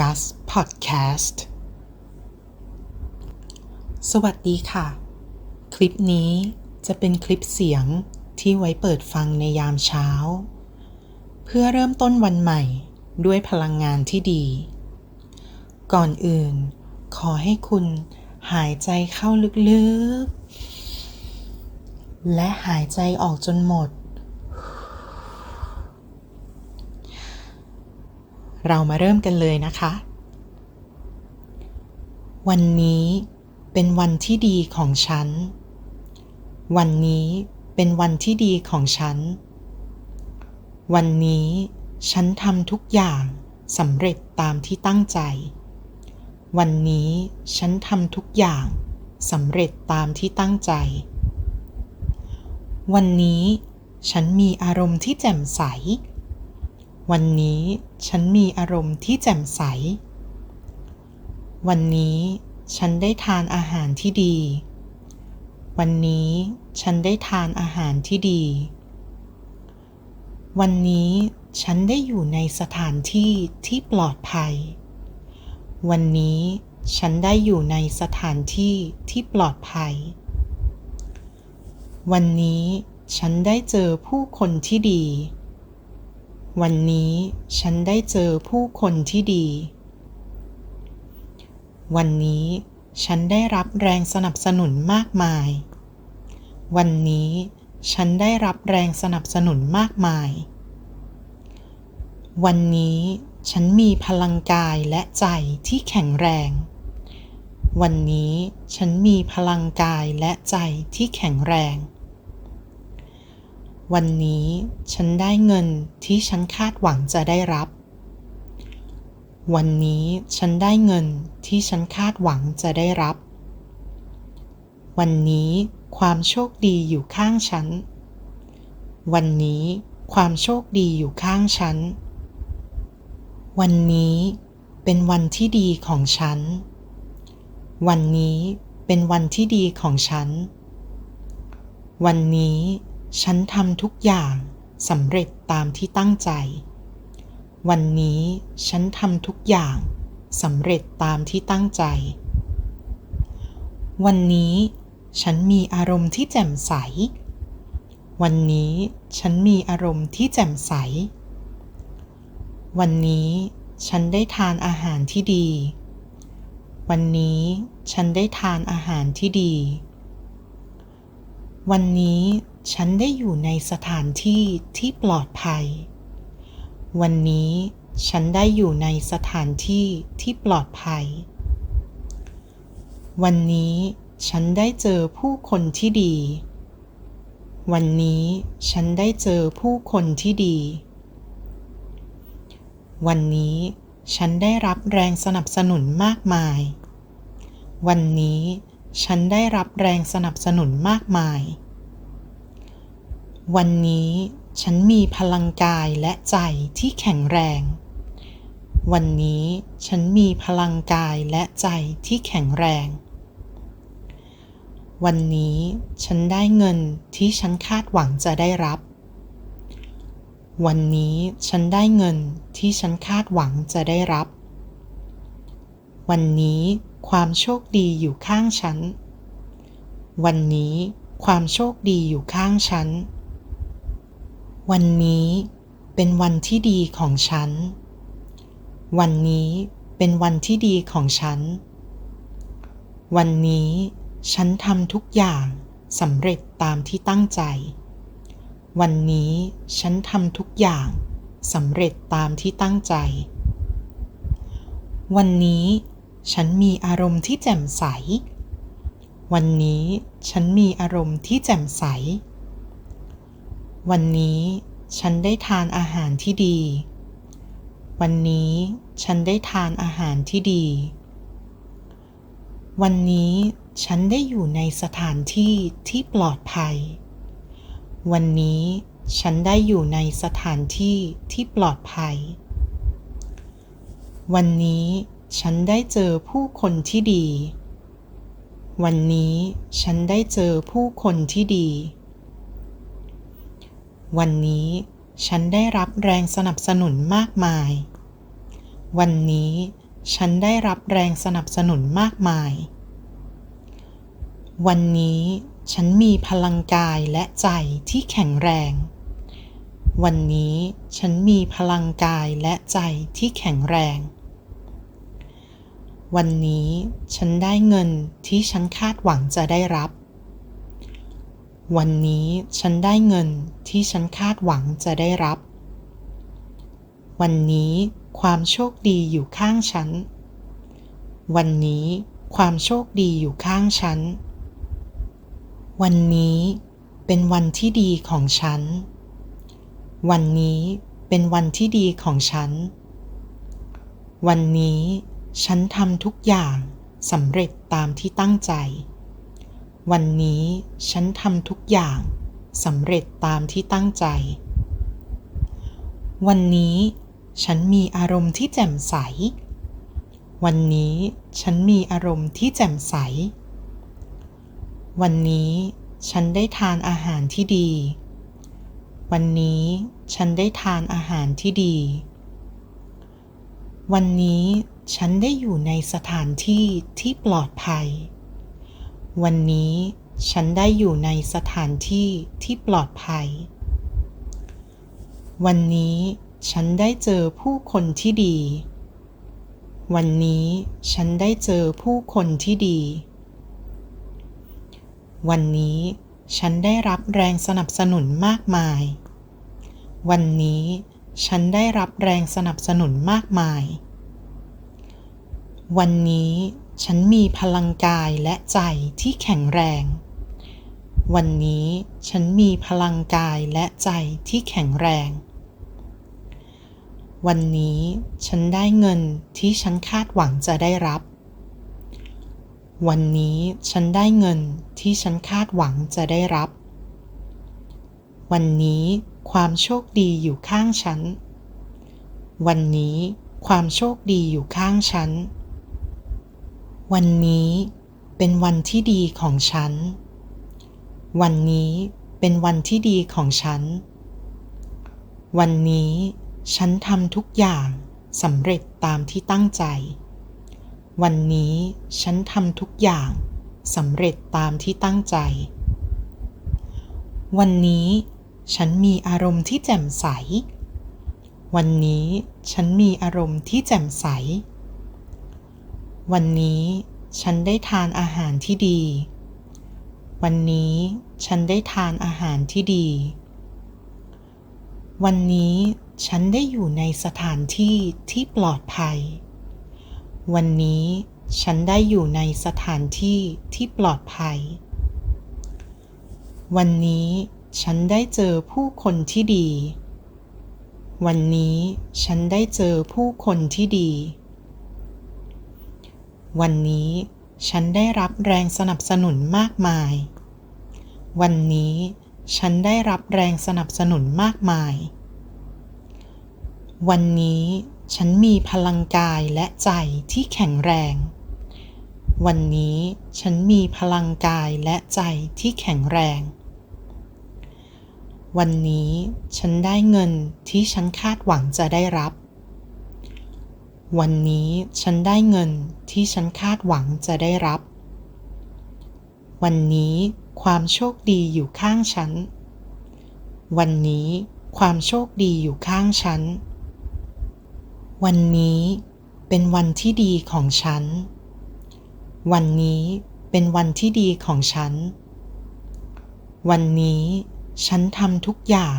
Gus Podcast สวัสดีค่ะ คลิปนี้จะเป็นคลิปเสียงที่ไว้เปิดฟังในยามเช้า เพื่อเริ่มต้นวันใหม่ด้วยพลังงานที่ดี ก่อนอื่น ขอให้คุณหายใจเข้าลึกๆ และหายใจออกจนหมด เรามาเริ่มกันเลยนะคะ วันนี้เป็นวันที่ดีของฉัน วันนี้เป็นวันที่ดีของฉัน วันนี้ฉันทำทุกอย่างสำเร็จตามที่ตั้งใจ วันนี้ฉันทำทุกอย่างสำเร็จตามที่ตั้งใจ วันนี้ฉันมีอารมณ์ที่แจ่มใส วันนี้ ฉันมีอารมณ์ที่แจ่มใส วันนี้ฉันได้ทานอาหารที่ดี วันนี้ฉันได้ทานอาหารที่ดี วันนี้ฉันได้อยู่ในสถานที่ที่ปลอดภัย วันนี้ฉันได้อยู่ในสถานที่ที่ปลอดภัย วันนี้ฉันได้เจอผู้คนที่ดี วันนี้ฉันได้เจอผู้คนที่ดี วันนี้ฉันได้รับแรงสนับสนุนมากมาย วันนี้ฉันได้รับแรงสนับสนุนมากมาย วันนี้ฉันมีพลังกายและใจที่แข็งแรง วันนี้ฉันมีพลังกายและใจที่แข็งแรง วันนี้ฉันได้เงินที่ฉันคาดหวังจะได้รับ วันนี้ฉันได้เงินที่ฉันคาดหวังจะได้รับ วันนี้ความโชคดีอยู่ข้างฉัน วันนี้ความโชคดีอยู่ข้างฉัน วันนี้เป็นวันที่ดีของฉัน วันนี้เป็นวันที่ดีของฉัน วันนี้ ฉันทำทุกอย่างสำเร็จตามที่ตั้งใจ วันนี้ฉันทำทุกอย่างสำเร็จตามที่ตั้งใจ วันนี้ฉันมีอารมณ์ที่แจ่มใส วันนี้ฉันมีอารมณ์ที่แจ่มใส วันนี้ฉันได้ทานอาหารที่ดี วันนี้ฉันได้ทานอาหารที่ดี วันนี้ ฉันได้อยู่ในสถานที่ที่ปลอดภัย วันนี้ฉันได้อยู่ในสถานที่ที่ปลอดภัย วันนี้ฉันได้เจอผู้คนที่ดี วันนี้ฉันได้เจอผู้คนที่ดี วันนี้ฉันได้รับแรงสนับสนุนมากมาย วันนี้ฉันได้รับแรงสนับสนุนมากมาย วันนี้ฉันมีพลังกายและใจที่แข็งแรง วันนี้ฉันมีพลังกายและใจที่แข็งแรง วันนี้ฉันได้เงินที่ฉันคาดหวังจะได้รับ วันนี้ฉันได้เงินที่ฉันคาดหวังจะได้รับ วันนี้ความโชคดีอยู่ข้างฉัน วันนี้ความโชคดีอยู่ข้างฉัน วันนี้เป็นวันที่ดีของฉัน วันนี้เป็นวันที่ดีของฉัน วันนี้ฉันทำทุกอย่างสำเร็จตามที่ตั้งใจ วันนี้ฉันทำทุกอย่างสำเร็จตามที่ตั้งใจ วันนี้ฉันมีอารมณ์ที่แจ่มใส วันนี้ฉันมีอารมณ์ที่แจ่มใส วันนี้ ฉันได้ทานอาหารที่ดี วันนี้ฉันได้ทานอาหารที่ดี วันนี้ฉันได้อยู่ในสถานที่ที่ปลอดภัย วันนี้ฉันได้อยู่ในสถานที่ที่ปลอดภัย วันนี้ฉันได้เจอผู้คนที่ดี วันนี้ฉันได้เจอผู้คนที่ดี วันนี้ฉันได้รับแรงสนับสนุนมากมาย วันนี้ฉันได้รับแรงสนับสนุนมากมาย วันนี้ฉันมีพลังกายและใจที่แข็งแรง วันนี้ฉันมีพลังกายและใจที่แข็งแรง วันนี้ฉันได้เงินที่ฉันคาดหวังจะได้รับ วันนี้ฉันได้เงินที่ฉันคาดหวังจะได้รับ วันนี้ความโชคดีอยู่ข้างฉัน วันนี้ความโชคดีอยู่ข้างฉัน วันนี้เป็นวันที่ดีของฉัน วันนี้เป็นวันที่ดีของฉัน วันนี้ฉันทำทุกอย่างสำเร็จตามที่ตั้งใจ วันนี้ฉันทำทุกอย่างสำเร็จตามที่ตั้งใจ วันนี้ฉันมีอารมณ์ที่แจ่มใส วันนี้ฉันมีอารมณ์ที่แจ่มใส วันนี้ฉันได้ทานอาหารที่ดี วันนี้ฉันได้ทานอาหารที่ดี วันนี้ฉันได้อยู่ในสถานที่ที่ปลอดภัย วันนี้ฉันได้อยู่ในสถานที่ที่ปลอดภัย วันนี้ฉันได้เจอผู้คนที่ดี วันนี้ฉันได้เจอผู้คนที่ดี วันนี้ฉันได้รับแรงสนับสนุนมากมาย วันนี้ฉันได้รับแรงสนับสนุนมากมาย วันนี้ฉันมีพลังกายและใจที่แข็งแรง วันนี้ฉันมีพลังกายและใจที่แข็งแรง วันนี้ฉันได้เงินที่ฉันคาดหวังจะได้รับ วันนี้ฉันได้เงินที่ฉันคาดหวังจะได้รับ วันนี้ความโชคดีอยู่ข้างฉัน วันนี้ความโชคดีอยู่ข้างฉัน วันนี้เป็นวันที่ดีของฉัน วันนี้เป็นวันที่ดีของฉัน วันนี้ฉันทำทุกอย่างสำเร็จตามที่ตั้งใจ วันนี้ฉันทำทุกอย่างสำเร็จตามที่ตั้งใจ วันนี้ฉันมีอารมณ์ที่แจ่มใส วันนี้ฉันมีอารมณ์ที่แจ่มใส วันนี้ฉันได้ทานอาหารที่ดี วันนี้ฉันได้ทานอาหารที่ดี วันนี้ฉันได้อยู่ในสถานที่ที่ปลอดภัย วันนี้ฉันได้อยู่ในสถานที่ที่ปลอดภัย วันนี้ฉันได้เจอผู้คนที่ดี วันนี้ฉันได้เจอผู้คนที่ดี วันนี้ฉันได้รับแรงสนับสนุนมากมาย วันนี้ฉันได้รับแรงสนับสนุนมากมาย วันนี้ฉันมีพลังกายและใจที่แข็งแรง วันนี้ฉันมีพลังกายและใจที่แข็งแรง วันนี้ฉันได้เงินที่ฉันคาดหวังจะได้รับ วันนี้ฉันได้เงินที่ฉันคาดหวังจะได้รับ วันนี้ความโชคดีอยู่ข้างฉัน วันนี้ความโชคดีอยู่ข้างฉัน วันนี้เป็นวันที่ดีของฉัน วันนี้เป็นวันที่ดีของฉัน วันนี้ฉันทำทุกอย่าง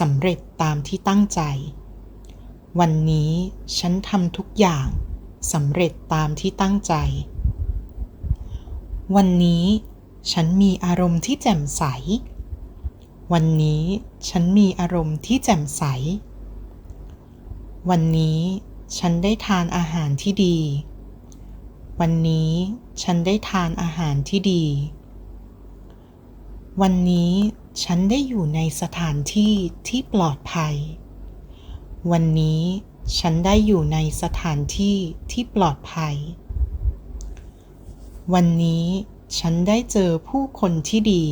สำเร็จตามที่ตั้งใจ วันนี้ฉันทำทุกอย่างสำเร็จตามที่ตั้งใจ วันนี้ฉันมีอารมณ์ที่แจ่มใส วันนี้ฉันมีอารมณ์ที่แจ่มใส วันนี้ฉันได้ทานอาหารที่ดี วันนี้ฉันได้ทานอาหารที่ดี วันนี้ฉันได้อยู่ในสถานที่ที่ปลอดภัย วันนี้ฉันได้อยู่ในสถานที่ที่ปลอดภัย วันนี้ฉันได้เจอผู้คนที่ดี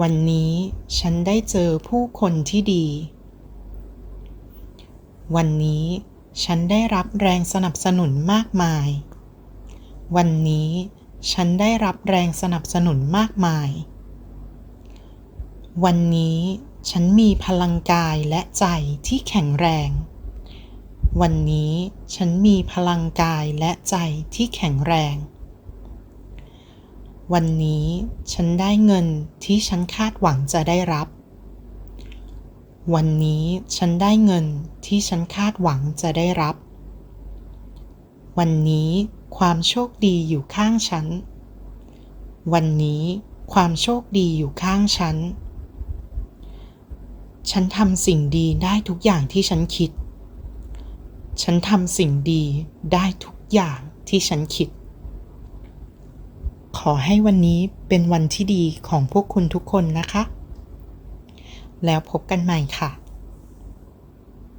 วันนี้ฉันได้เจอผู้คนที่ดี วันนี้ฉันได้รับแรงสนับสนุนมากมาย วันนี้ฉันได้รับแรงสนับสนุนมากมาย วันนี้ ฉันมีพลังกายและใจที่แข็งแรง วันนี้ฉันมีพลังกายและใจที่แข็งแรง วันนี้ฉันได้เงินที่ฉันคาดหวังจะได้รับ วันนี้ฉันได้เงินที่ฉันคาดหวังจะได้รับ วันนี้ความโชคดีอยู่ข้างฉัน วันนี้ความโชคดีอยู่ข้างฉัน ฉันทำสิ่งดีได้ทุกอย่างที่ฉันคิด ฉันทำสิ่งดีได้ทุกอย่างที่ฉันคิด ขอให้วันนี้เป็นวันที่ดีของพวกคุณทุกคนนะคะ แล้วพบกันใหม่ค่ะ